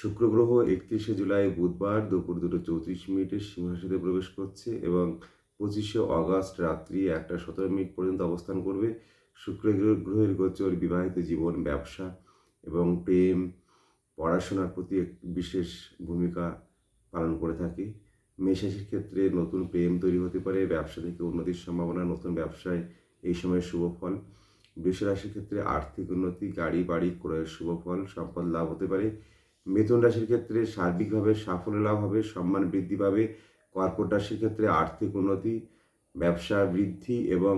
শুক্র গ্রহ একত্রিশে জুলাই বুধবার দুপুর দুটো চৌত্রিশ মিনিটে সিংহাসনে প্রবেশ করছে এবং পঁচিশে অগস্ট রাত্রি একটা সতেরো মিনিট পর্যন্ত অবস্থান করবে। শুক্রগ্রহ গ্রহের গোচর বিবাহিত জীবন, ব্যবসা এবং প্রেম, পড়াশোনার প্রতি বিশেষ ভূমিকা পালন করে থাকে। মেষরাশির ক্ষেত্রে নতুন প্রেম তৈরি হতে পারে, ব্যবসা থেকে উন্নতির সম্ভাবনা, নতুন ব্যবসায় এই সময় শুভ ফল। বৃষ রাশির ক্ষেত্রে আর্থিক উন্নতি গাড়ি বাড়ি ক্রয়ের শুভ ফল, সম্পদ লাভ হতে পারে। মিথুন রাশির ক্ষেত্রে সার্বিকভাবে সাফল্য লাভ হবে, সম্মান বৃদ্ধি পাবে, কর্কট রাশির ক্ষেত্রে আর্থিক উন্নতি, ব্যবসা বৃদ্ধি এবং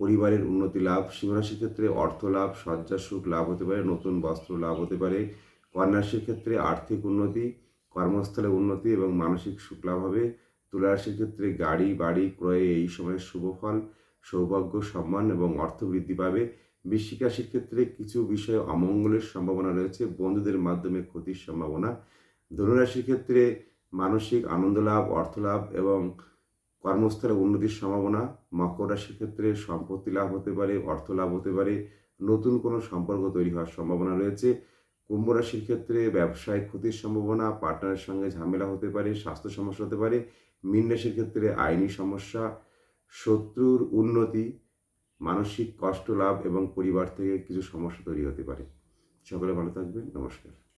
পরিবারের উন্নতি লাভ, সিংহ রাশির ক্ষেত্রে অর্থ লাভ সজ্জা সুখ লাভ হতে পারে, নতুন বস্ত্র লাভ হতে পারে, কন্যা রাশির ক্ষেত্রে আর্থিক উন্নতি, কর্মস্থলে উন্নতি এবং মানসিক সুখ লাভ হবে, তুলা রাশির ক্ষেত্রে গাড়ি, বাড়ি, ক্রয়ে এই সময় শুভ ফল, সৌভাগ্য, সম্মান এবং অর্থ বৃদ্ধি পাবে বৃশ্চিক ক্ষেত্রে কিছু বিষয়ে অমঙ্গলের সম্ভাবনা রয়েছে, বন্ধুদের মাধ্যমে ক্ষতির সম্ভাবনা। ধনুরাশির ক্ষেত্রে মানসিক আনন্দ লাভ অর্থ লাভ এবং কর্মস্থলে উন্নতির সম্ভাবনা। মকর রাশির ক্ষেত্রে সম্পত্তি লাভ হতে পারে, অর্থ লাভ হতে পারে, নতুন কোনো সম্পর্ক তৈরি হওয়ার সম্ভাবনা রয়েছে। কুম্ভ রাশির ক্ষেত্রে ব্যবসায় ক্ষতির সম্ভাবনা, পার্টনারের সঙ্গে ঝামেলা হতে পারে, স্বাস্থ্য সমস্যা হতে পারে, মীন রাশির ক্ষেত্রে আইনি সমস্যা, শত্রুর উন্নতি মানসিক কষ্ট, লাভ এবং পরিবার থেকে কিছু সমস্যা তৈরি হতে পারে। সকলে ভালো থাকবেন। নমস্কার।